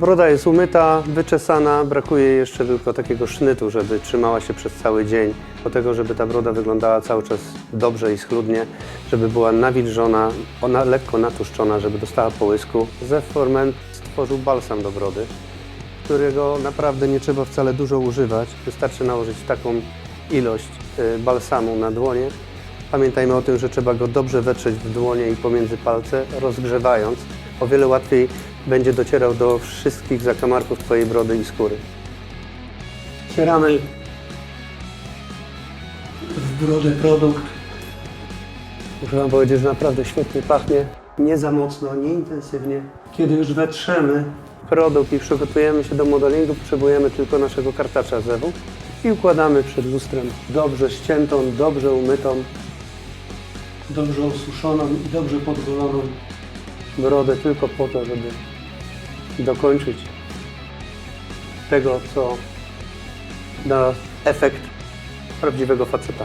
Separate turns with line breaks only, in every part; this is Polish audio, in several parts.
Broda jest umyta, wyczesana, brakuje jeszcze tylko takiego sznytu, żeby trzymała się przez cały dzień. Do tego, żeby ta broda wyglądała cały czas dobrze i schludnie, żeby była nawilżona, ona lekko natłuszczona, żeby dostała połysku. Zew Forment stworzył balsam do brody, którego naprawdę nie trzeba wcale dużo używać. Wystarczy nałożyć taką ilość y, balsamu na dłonie. Pamiętajmy o tym, że trzeba go dobrze wetrzeć w dłonie i pomiędzy palce, rozgrzewając. O wiele łatwiej będzie docierał do wszystkich zakamarków Twojej brody i skóry. Cieramy w brodę produkt. Muszę Wam powiedzieć, że naprawdę świetnie pachnie. Nie za mocno, nie intensywnie. Kiedy już wetrzemy produkt i przygotujemy się do modelingu, potrzebujemy tylko naszego kartacza zewu i układamy przed lustrem dobrze ściętą, dobrze umytą, dobrze osuszoną i dobrze podgoloną brodę tylko po to, żeby dokończyć tego, co da efekt prawdziwego faceta.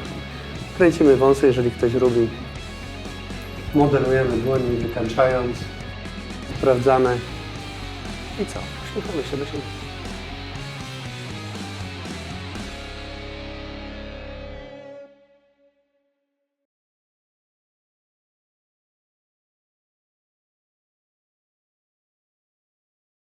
Kręcimy wąsy, jeżeli ktoś lubi. Modelujemy dłońmi wykańczając, sprawdzamy i co? Uśmiechamy się do siebie.